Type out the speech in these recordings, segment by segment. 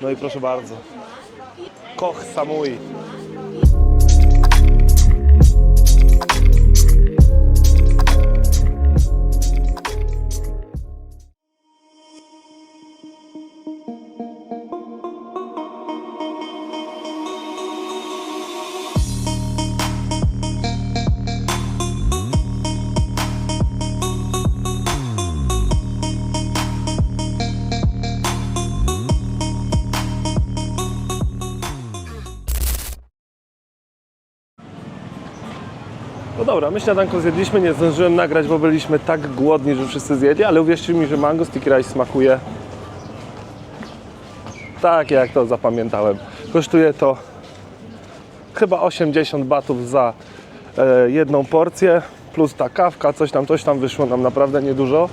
No i proszę bardzo. Koch Samui. Śniadanko zjedliśmy, nie zdążyłem nagrać, bo byliśmy tak głodni, że wszyscy zjedli, ale uwierzcie mi, że mango sticky rice smakuje tak jak to zapamiętałem. Kosztuje to chyba 80 batów za e, jedną porcję, plus ta kawka, coś tam, coś tam wyszło nam naprawdę niedużo.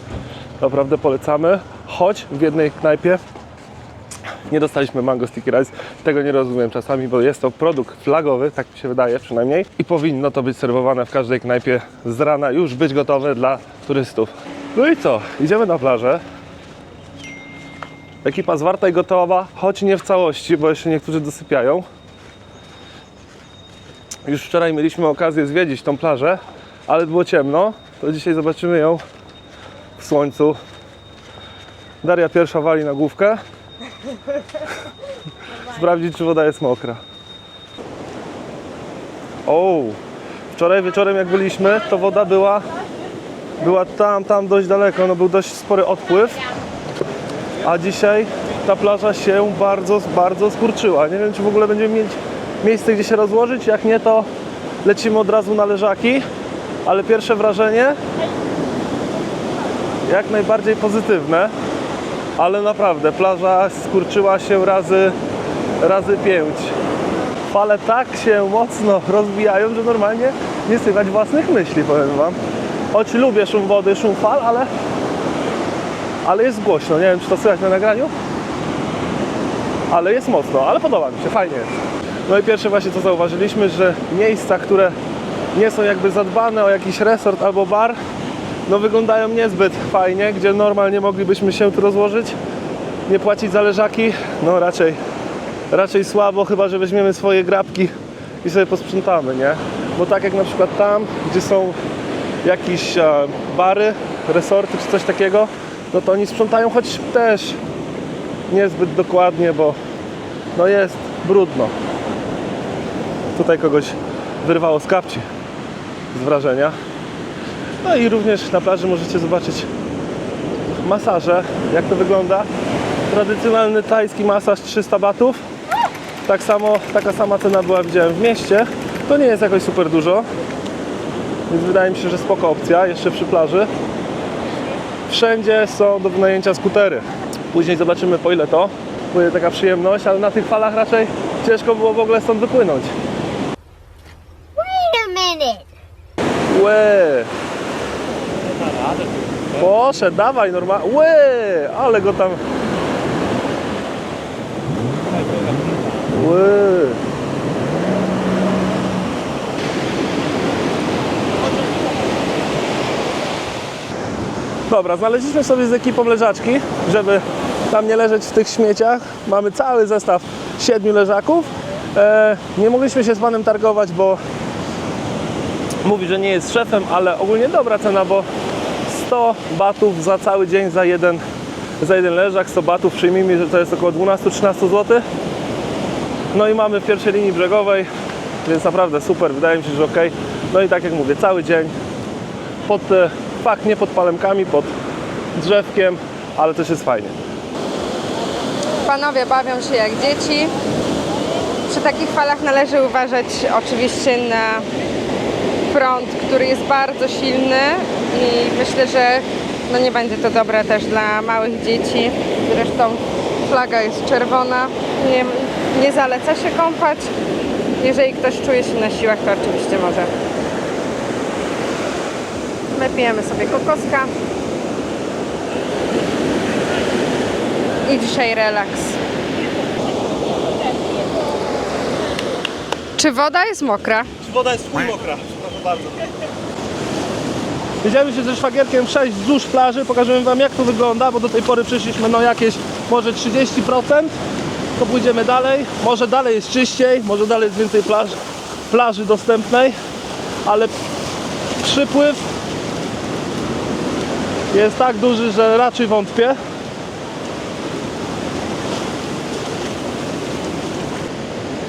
Naprawdę polecamy, choć w jednej knajpie nie dostaliśmy mango sticky rice. Tego nie rozumiem czasami, bo jest to produkt flagowy, tak mi się wydaje przynajmniej. I powinno to być serwowane w każdej knajpie z rana, już być gotowe dla turystów. No i co? Idziemy na plażę. Ekipa zwarta i gotowa, choć nie w całości, bo jeszcze niektórzy dosypiają. Już wczoraj mieliśmy okazję zwiedzić tą plażę, ale było ciemno. To dzisiaj zobaczymy ją w słońcu. Daria pierwsza wali na główkę sprawdzić, czy woda jest mokra. O, wczoraj wieczorem jak byliśmy, to woda była, była tam, tam dość daleko, no był dość spory odpływ, a dzisiaj ta plaża się bardzo, bardzo skurczyła. Nie wiem, czy w ogóle będziemy mieć miejsce, gdzie się rozłożyć, jak nie, to lecimy od razu na leżaki, ale pierwsze wrażenie? Jak najbardziej pozytywne ale naprawdę plaża skurczyła się razy, razy pięć. Fale tak się mocno rozbijają, że normalnie nie słychać własnych myśli, powiem Wam. Choć lubię szum wody, szum fal, ale, ale jest głośno. Nie wiem, czy to słychać na nagraniu, ale jest mocno, ale podoba mi się, fajnie jest. No i pierwsze właśnie co zauważyliśmy, że miejsca, które nie są jakby zadbane o jakiś resort albo bar, no wyglądają niezbyt fajnie, gdzie normalnie moglibyśmy się tu rozłożyć, nie płacić za leżaki, no raczej, raczej słabo, chyba że weźmiemy swoje grabki i sobie posprzątamy, nie? Bo tak jak na przykład tam, gdzie są jakieś e, bary, resorty czy coś takiego, no to oni sprzątają, choć też niezbyt dokładnie, bo no jest brudno. Tutaj kogoś wyrwało z kapci z wrażenia. No i również na plaży możecie zobaczyć masaże, jak to wygląda. Tradycjonalny tajski masaż 300 batów. Tak samo, taka sama cena była widziałem w mieście. To nie jest jakoś super dużo, więc wydaje mi się, że spoko opcja, jeszcze przy plaży. Wszędzie są do wynajęcia skutery. Później zobaczymy po ile to. Będzie taka przyjemność, ale na tych falach raczej ciężko było w ogóle stąd wypłynąć. Wait a minute. Łe! Poszedł, dawaj normalnie. Łe! Ale go tam. Łe! Dobra, znaleźliśmy sobie z ekipą leżaczki, żeby tam nie leżeć w tych śmieciach. Mamy cały zestaw siedmiu leżaków. E, nie mogliśmy się z panem targować, bo mówi, że nie jest szefem, ale ogólnie dobra cena, bo 100 batów za cały dzień za jeden, za jeden leżak, 100 batów przyjmijmy, że to jest około 12-13 zł. No i mamy w pierwszej linii brzegowej, więc naprawdę super, wydaje mi się, że ok. No i tak jak mówię, cały dzień pod, e, fakt nie pod palemkami, pod drzewkiem, ale też jest fajnie. Panowie bawią się jak dzieci. Przy takich falach należy uważać oczywiście na prąd, który jest bardzo silny i myślę, że no nie będzie to dobre też dla małych dzieci. Zresztą flaga jest czerwona. Nie, nie zaleca się kąpać. Jeżeli ktoś czuje się na siłach, to oczywiście może. My pijemy sobie kokoska. I dzisiaj relaks. Czy woda jest mokra? Woda jest mokra, proszę bardzo. Jedziemy się ze szwagierkiem przejść wzdłuż plaży, pokażemy wam jak to wygląda, bo do tej pory przeszliśmy no jakieś może 30%. to pójdziemy dalej. Może dalej jest czyściej, może dalej jest więcej plaż, plaży dostępnej, ale przypływ jest tak duży, że raczej wątpię.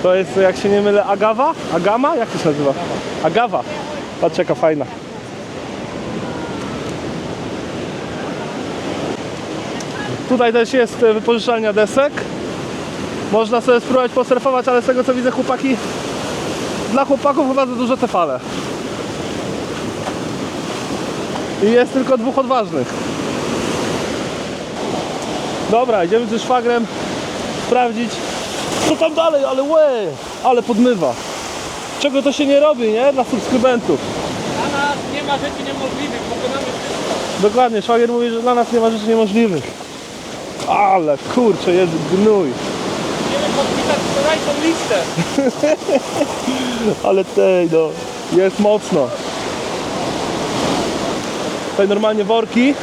To jest, jak się nie mylę, agawa? Agama? Jak to się nazywa? Agawa. Patrz jaka fajna. Tutaj też jest e, wypożyczalnia desek. Można sobie spróbować posurfować, ale z tego co widzę chłopaki, dla chłopaków chyba za dużo te fale. I jest tylko dwóch odważnych. Dobra, idziemy ze szwagrem sprawdzić co tam dalej, ale łe, ale podmywa. Czego to się nie robi, nie? Dla subskrybentów. Dla nas nie ma rzeczy niemożliwych, pokonamy wszystko. Dokładnie, szwagier mówi, że dla nas nie ma rzeczy niemożliwych. Ale kurczę, jest gnój. Chcemy podpisać wczorajszą listę. Ale tej no, jest mocno. Tutaj normalnie worki.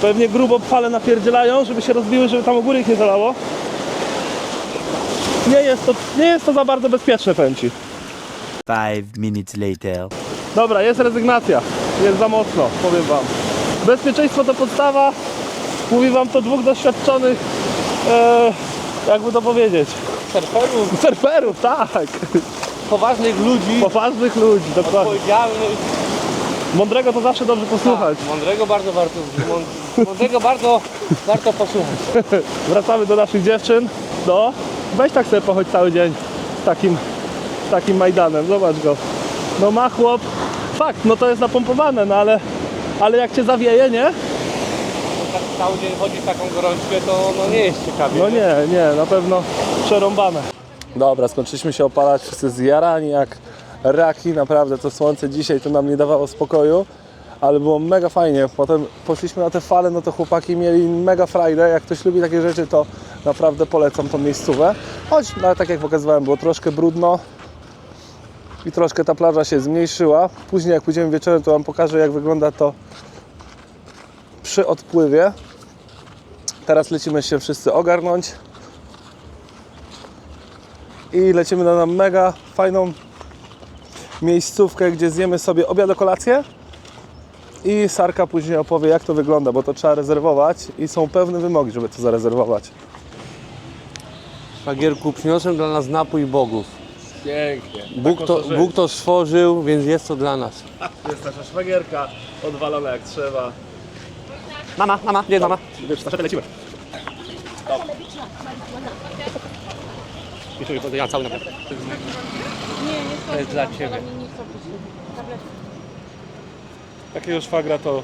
Pewnie grubo fale napierdzielają, żeby się rozbiły, żeby tam u góry ich nie zalało. Nie jest to, nie jest to za bardzo bezpieczne, powiem Ci. Five minutes later. Dobra, jest rezygnacja. Jest za mocno, powiem Wam. Bezpieczeństwo to podstawa. Mówi Wam to dwóch doświadczonych, e, jakby to powiedzieć, Surferów, surferów, tak. poważnych ludzi, Poważnych ludzi, dokładnie. odpowiedzialnych. Mądrego to zawsze dobrze posłuchać. Tak, mądrego bardzo warto, mąd- mądrego bardzo warto posłuchać. Wracamy do naszych dziewczyn. No, weź tak sobie pochodź cały dzień z takim, z takim Majdanem. Zobacz go. No ma chłop. Fakt, no to jest napompowane, no ale, ale jak cię zawieje, nie? Cały dzień chodzi w taką gorączkę, to no nie jest ciekawie. No nie, nie, na pewno przerąbane. Dobra, skończyliśmy się opalać, wszyscy zjarani jak raki, naprawdę to słońce dzisiaj to nam nie dawało spokoju, ale było mega fajnie. Potem poszliśmy na te fale, no to chłopaki mieli mega frajdę. Jak ktoś lubi takie rzeczy, to naprawdę polecam tą miejscówę. Choć, no, tak jak pokazywałem, było troszkę brudno i troszkę ta plaża się zmniejszyła. Później jak pójdziemy wieczorem, to Wam pokażę jak wygląda to przy odpływie. Teraz lecimy się wszyscy ogarnąć i lecimy na mega fajną miejscówkę, gdzie zjemy sobie obiad, kolację i Sarka później opowie jak to wygląda, bo to trzeba rezerwować i są pewne wymogi, żeby to zarezerwować. Szwagierku, przyniosłem dla nas napój bogów. Pięknie. Bóg to, Bóg to stworzył, więc jest to dla nas. Jest nasza szwagierka, odwalona jak trzeba. Mama, mama, gdzie jest mama? Wiesz, Sasza, lecimy. Ja cały naprawdę. To jest dla Ciebie. Takiego szwagra to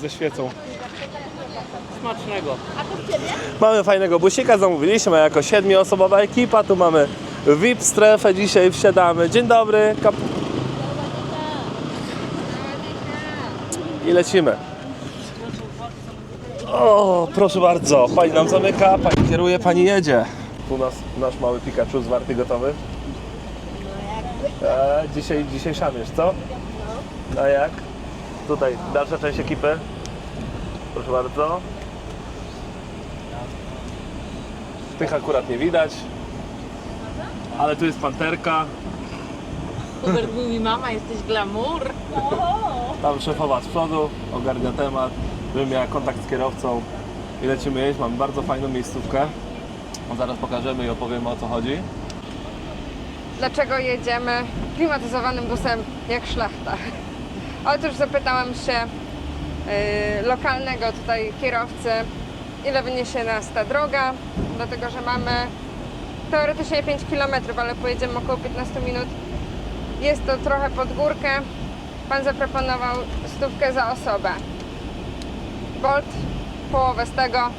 ze świecą. Smacznego. Mamy fajnego busika, zamówiliśmy jako siedmioosobowa ekipa. Tu mamy VIP strefę, dzisiaj wsiadamy. Dzień dobry. Kap... I lecimy. O, proszę bardzo. Pani nam zamyka, pani kieruje, pani jedzie. Tu nas nasz mały Pikachu zwarty, gotowy. E, dzisiaj, dzisiaj szamiesz, co? A jak? Tutaj dalsza część ekipy. Proszę bardzo. Tych akurat nie widać. Ale tu jest panterka. Hubert mówi, mama, jesteś glamour. Tam szefowa z przodu, ogarnia temat. Bym miała kontakt z kierowcą i lecimy jeść. Mamy bardzo fajną miejscówkę. Zaraz pokażemy i opowiemy o co chodzi. Dlaczego jedziemy klimatyzowanym busem jak szlachta? Otóż zapytałam się y, lokalnego tutaj kierowcy, ile wyniesie nas ta droga, dlatego że mamy teoretycznie 5 km, ale pojedziemy około 15 minut. Jest to trochę pod górkę. Pan zaproponował stówkę za osobę. Bolt połowę z tego,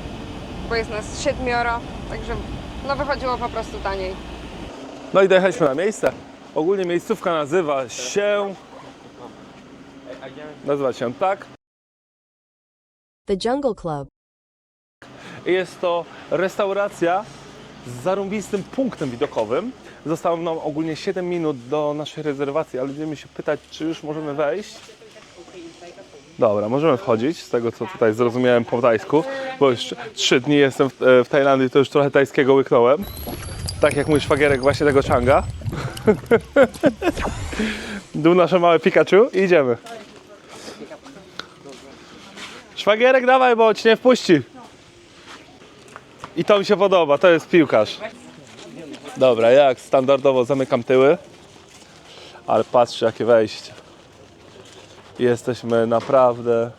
bo jest nas siedmioro, także no wychodziło po prostu taniej. No i dojechaliśmy na miejsce. Ogólnie miejscówka nazywa się... Nazywa się tak. The Jungle Club. Jest to restauracja z zarąbistym punktem widokowym. Zostało nam ogólnie 7 minut do naszej rezerwacji, ale będziemy się pytać, czy już możemy wejść. Dobra, możemy wchodzić, z tego co tutaj zrozumiałem po tajsku. bo już trzy dni jestem w, e, w Tajlandii, to już trochę tajskiego łyknąłem. Tak jak mój szwagierek właśnie tego Changa. Tu nasze małe Pikachu i idziemy. Szwagierek dawaj, bo ci nie wpuści. I to mi się podoba, to jest piłkarz. Dobra, jak standardowo zamykam tyły. Ale patrzcie jakie wejście. Jesteśmy naprawdę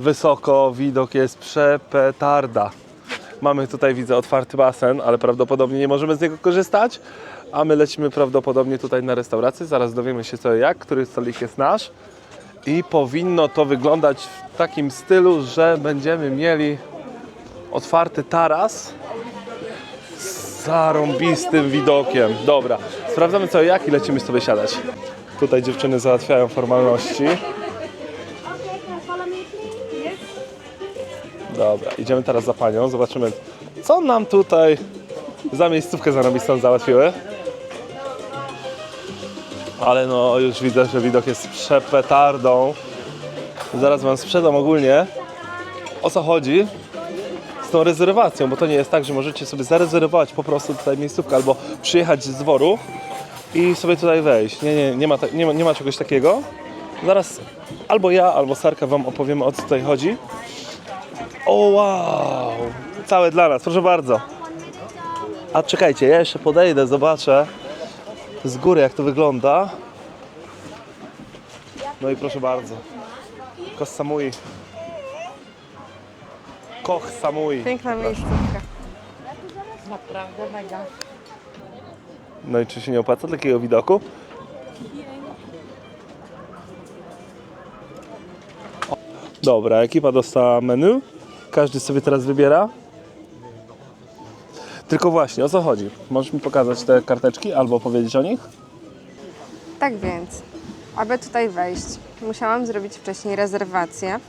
wysoko, widok jest przepetarda. Mamy tutaj, widzę, otwarty basen, ale prawdopodobnie nie możemy z niego korzystać. A my lecimy prawdopodobnie tutaj na restaurację. Zaraz dowiemy się co i jak, który stolik jest nasz. I powinno to wyglądać w takim stylu, że będziemy mieli otwarty taras z zarąbistym widokiem. Dobra, sprawdzamy co i jak i lecimy sobie siadać. Tutaj dziewczyny załatwiają formalności. Dobra, idziemy teraz za panią, zobaczymy co nam tutaj za miejscówkę zarobistą załatwiły. Ale no już widzę, że widok jest przepetardą. Zaraz wam sprzedam ogólnie o co chodzi z tą rezerwacją, bo to nie jest tak, że możecie sobie zarezerwować po prostu tutaj miejscówkę albo przyjechać z dworu i sobie tutaj wejść. Nie, nie, nie ma, ta- nie ma, nie ma czegoś takiego. Zaraz albo ja, albo Sarka wam opowiemy o co tutaj chodzi. O wow! Całe dla nas, proszę bardzo. A czekajcie, ja jeszcze podejdę, zobaczę z góry jak to wygląda. No i proszę bardzo. Koch Samui. Koch Samui. Piękna miejscówka. Naprawdę mega. No i czy się nie opłaca takiego widoku? Dobra, ekipa dostała menu. Każdy sobie teraz wybiera. Tylko właśnie, o co chodzi? Możesz mi pokazać te karteczki albo powiedzieć o nich? Tak więc, aby tutaj wejść, musiałam zrobić wcześniej rezerwację.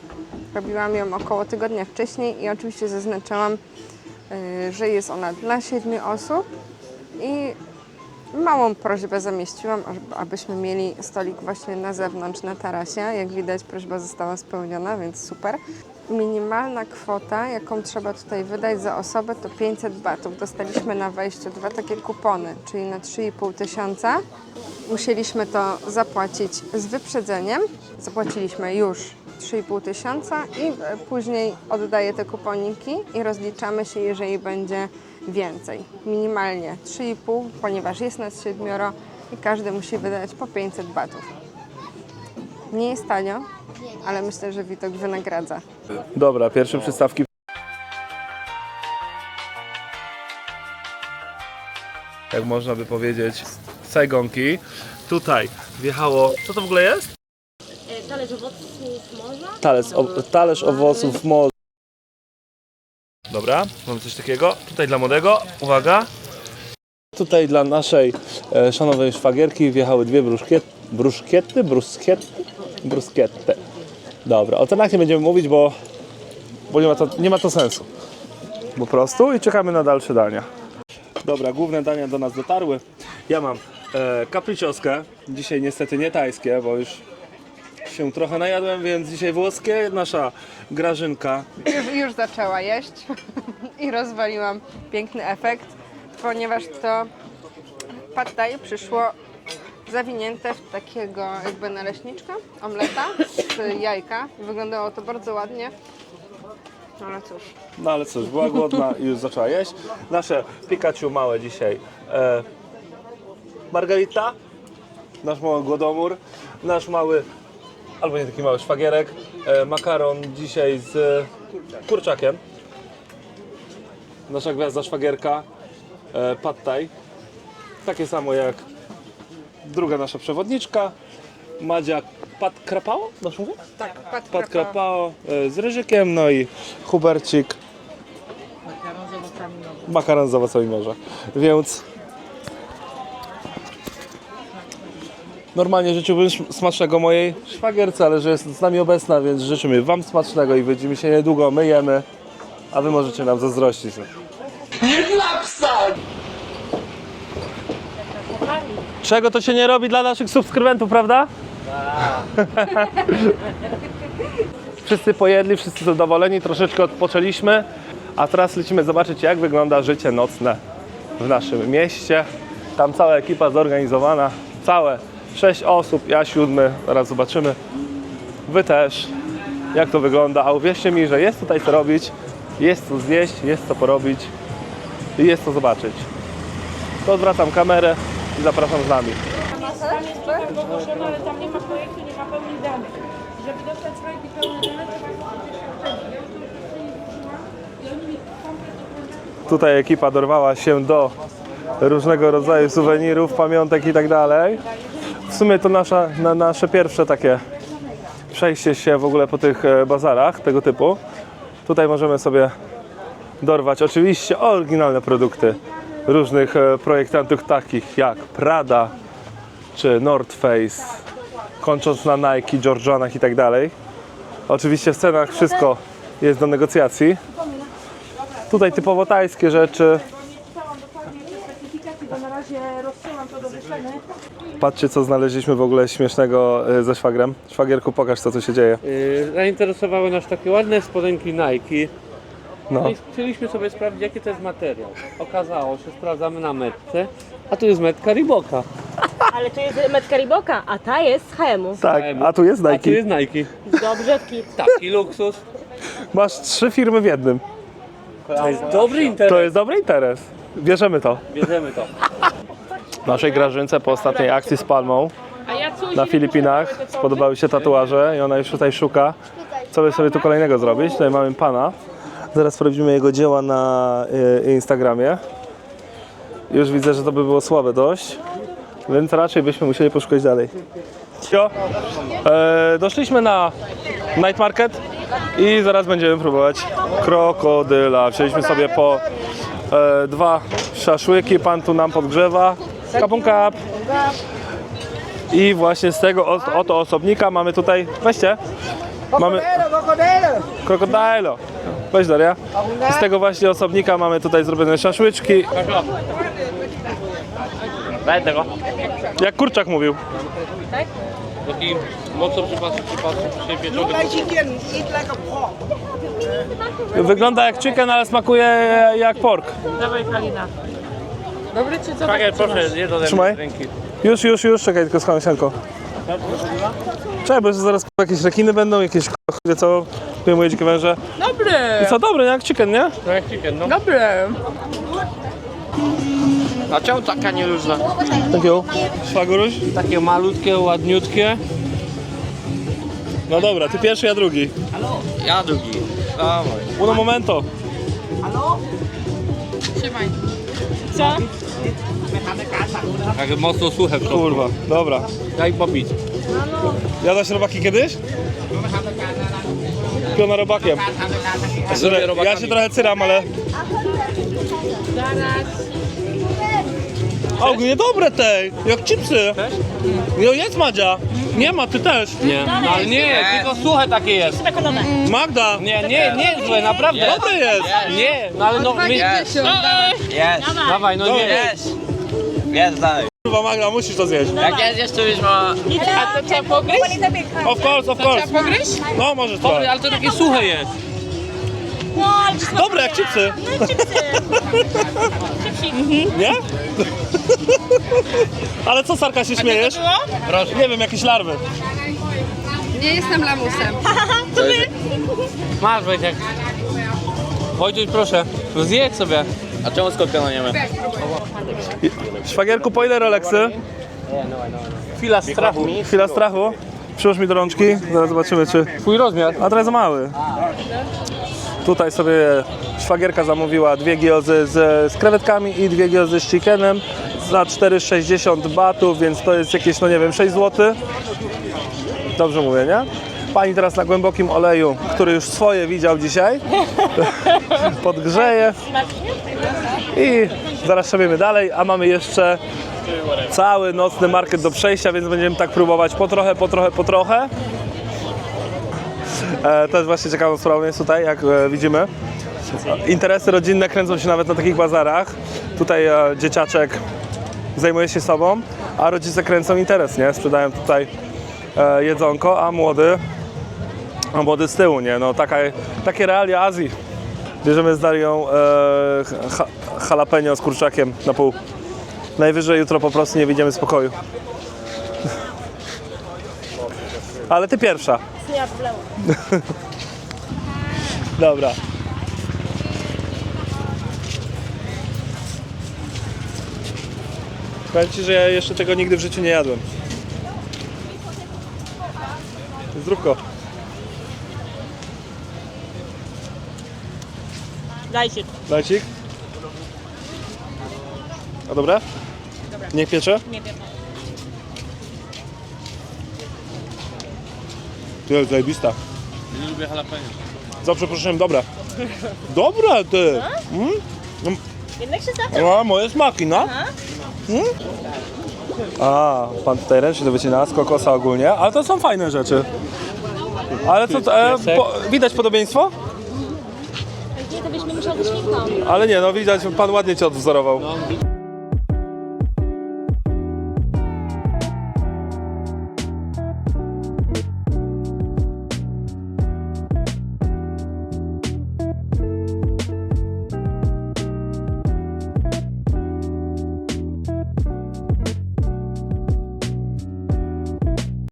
Robiłam ją około tygodnia wcześniej i oczywiście zaznaczałam, y, że jest ona dla siedmiu osób i małą prośbę zamieściłam, abyśmy mieli stolik właśnie na zewnątrz, na tarasie. Jak widać, prośba została spełniona, więc super. Minimalna kwota, jaką trzeba tutaj wydać za osobę, to 500 batów. Dostaliśmy na wejściu dwa takie kupony, czyli na 3,5 tysiąca. Musieliśmy to zapłacić z wyprzedzeniem. Zapłaciliśmy już 3,5 tysiąca i e, później oddaję te kuponiki i rozliczamy się, jeżeli będzie więcej. Minimalnie 3,5, ponieważ jest nas siedmioro i każdy musi wydać po 500 batów. Nie jest tanio, ale myślę, że widok wynagradza. Dobra, pierwsze przystawki. Jak można by powiedzieć, Saigonki. Tutaj wjechało. Co to w ogóle jest? Talerz owoców morza? Talerz, o, talerz owoców morza. Dobra, mamy coś takiego. Tutaj dla młodego, uwaga. Tutaj dla naszej e, szanownej szwagierki wjechały dwie bruszkiet, bruszkiety, bruskiety, bruskiety. Dobra, o cenach nie będziemy mówić, bo, bo nie, ma to, nie ma to sensu. Po prostu i czekamy na dalsze dania. Dobra, główne dania do nas dotarły. Ja mam e, kapricioskę, dzisiaj niestety nie tajskie, bo już się trochę najadłem, więc dzisiaj włoskie. Nasza Grażynka Już, już zaczęła jeść i rozwaliłam piękny efekt, ponieważ to pad thai przyszło zawinięte w takiego jakby naleśniczka, omleta z jajka. Wyglądało to bardzo ładnie. No ale cóż, No ale cóż, była głodna i już zaczęła jeść. Nasze Pikachu małe dzisiaj. E, Margarita, nasz mały głodomór, nasz mały, albo nie taki mały szwagierek, e, makaron dzisiaj z kurczakiem. Nasza gwiazda szwagierka, e, pad thai. Takie samo jak druga nasza przewodniczka, Madzia Pat Krapao, nasz mówię? tak, pad, Pat Krapao e, z ryżykiem, no i Hubercik Makaron z owocami morza. makaron z owocami morza. Więc normalnie życzyłbym smacznego mojej szwagierce, ale że jest z nami obecna, więc życzymy Wam smacznego i widzimy się niedługo, myjemy, a Wy możecie nam zazdrościć. Czego to się nie robi dla naszych subskrybentów, prawda? Wszyscy pojedli, wszyscy zadowoleni, troszeczkę odpoczęliśmy, a teraz lecimy zobaczyć, jak wygląda życie nocne w naszym mieście. Tam cała ekipa zorganizowana, całe sześć osób, ja siódmy, zaraz zobaczymy. Wy też, jak to wygląda, a uwierzcie mi, że jest tutaj co robić, jest co zjeść, jest co porobić i jest co zobaczyć. To odwracam kamerę i zapraszam z nami. Tam jest trochę ogłoszone, ale tam nie ma projektu, nie ma pełnych danych. Żeby dostać projekt i pełne dane, to właśnie gdzieś urzędzi. Ja już to uczestnicznie wróciłam i oni mi komplet dokumentację Tutaj ekipa dorwała się do różnego rodzaju suwenirów, pamiątek i tak dalej. W sumie to nasza, na, nasze pierwsze takie przejście się w ogóle po tych e, bazarach tego typu. Tutaj możemy sobie dorwać oczywiście oryginalne produkty różnych e, projektantów takich jak Prada czy North Face, kończąc na Nike, Georgianach i tak dalej. Oczywiście w cenach wszystko jest do negocjacji. Tutaj typowo tajskie rzeczy. Specyfikacji, bo na razie rozsyłam to do wyceny. Patrzcie, co znaleźliśmy w ogóle śmiesznego e, ze szwagrem. Szwagierku, pokaż, co tu się dzieje. Yy, zainteresowały nas takie ładne spodenki Nike. No. No i chcieliśmy sobie sprawdzić, jaki to jest materiał. Okazało się, sprawdzamy na metce, a tu jest metka Riboka. Ale to jest metka Riboka, a ta jest z HM-u. Tak, a tu jest A tu Nike. jest Nike. Dobrze, wki. Taki luksus. Masz trzy firmy w jednym. To jest dobry interes. To jest dobry interes. Bierzemy to. Bierzemy to. Naszej Grażynce po ostatniej akcji z Palmą na Filipinach spodobały się tatuaże i ona już tutaj szuka, co by sobie tu kolejnego zrobić. Tutaj mamy pana. Zaraz sprawdzimy jego dzieła na y, Instagramie. Już widzę, że to by było słabe dość, więc raczej byśmy musieli poszukać dalej. E, doszliśmy na night market i zaraz będziemy próbować krokodyla. Wzięliśmy sobie po e, dwa szaszłyki, pan tu nam podgrzewa. Kapun kap. I właśnie z tego o- oto osobnika mamy tutaj, weźcie, mamy krokodylo. Weź Daria. Z tego właśnie osobnika mamy tutaj zrobione szaszłyczki. Jak kurczak mówił. Taki mocno przypasy, przypasy, przypieczony. Wygląda jak chicken, ale smakuje jak pork. Dawaj Kalina. Dobry czy co? Tak, proszę, nie do Trzymaj. ręki. Już, już, już, czekaj tylko z kołysianką. Czekaj, bo zaraz jakieś rekiny będą, jakieś wie co, moje dzikie węże. Dobry! I co, dobre, jak chicken, nie? No jak chicken, no. Dobry! A czemu taka nieluźna? You. Szwaguruś? Takie malutkie, ładniutkie. No dobra, ty pierwszy, ja drugi. Ja drugi. Dawaj. Uno momento. Co? Tak mocno suche w środku. Kurwa, dobra. Daj popić. Jadłeś robaki kiedyś? Piona robakiem. Zrobię Ja robakami. się trochę cyram, ale... A ogólnie dobre te, jak chipsy. No jest Madzia. Nie ma, ty też. Nie, no, ale nie, tylko suche takie jest. Magda. Nie, nie, nie złe, naprawdę. Dobre jest. Nie, no ale no... My... Jest, Dawaj, no nie. jest. Jest dalej. Kurwa Magda, musisz to zjeść. Jak jest jeszcze już ma... A to trzeba pogryźć? Of course, of course. Pogryźć? No, możesz trochę. ale to takie suche jest. Dobre, jak chipsy. Nie? Ale co, Sarka, się śmiejesz? Proszę. Nie wiem, jakieś larwy. Nie jestem lamusem. Masz Wojtek. Wojtuś, proszę, zjedz sobie. A czemu skorpiona nie ma? Szwagierku, po ile Rolexy? Chwila strachu. Chwila strachu. Przyłóż mi do rączki, zaraz zobaczymy czy... Twój rozmiar. A za mały. Tutaj sobie szwagierka zamówiła dwie giozy z, z krewetkami i dwie giozy z chickenem za 4,60 batów, więc to jest jakieś, no nie wiem, 6 zł. Dobrze mówię, nie? Pani teraz na głębokim oleju, który już swoje widział dzisiaj, podgrzeje i zaraz szabimy dalej, a mamy jeszcze cały nocny market do przejścia, więc będziemy tak próbować po trochę, po trochę, po trochę. E, to jest właśnie ciekawą sprawą jest tutaj, jak e, widzimy. Interesy rodzinne kręcą się nawet na takich bazarach. Tutaj e, dzieciaczek zajmuje się sobą, a rodzice kręcą interes, nie? Sprzedają tutaj jedzonko, a młody No młody z tyłu, nie? No taka, takie realia Azji. Bierzemy z Darią e, jalapeno z kurczakiem na pół. Najwyżej jutro po prostu nie wyjdziemy z pokoju. Ale ty pierwsza. Nie ma problemu. Dobra. Powiem Ci, że ja jeszcze tego nigdy w życiu nie jadłem. Zdrówko. Dajcie. Lajcik? A dobre? Niech piecze? Nie wiem. To jest zajebista. Nie lubię jalapeno. Za przeproszeniem, dobre. Dobre ty! Mm? Jednak się zawsze No, moje smaki, no. Mm? A, pan tutaj ręcznie to wycina z kokosa ogólnie, ale to są fajne rzeczy. Ale co, e, po, widać podobieństwo? to byśmy. Ale nie, no widać, pan ładnie cię odwzorował.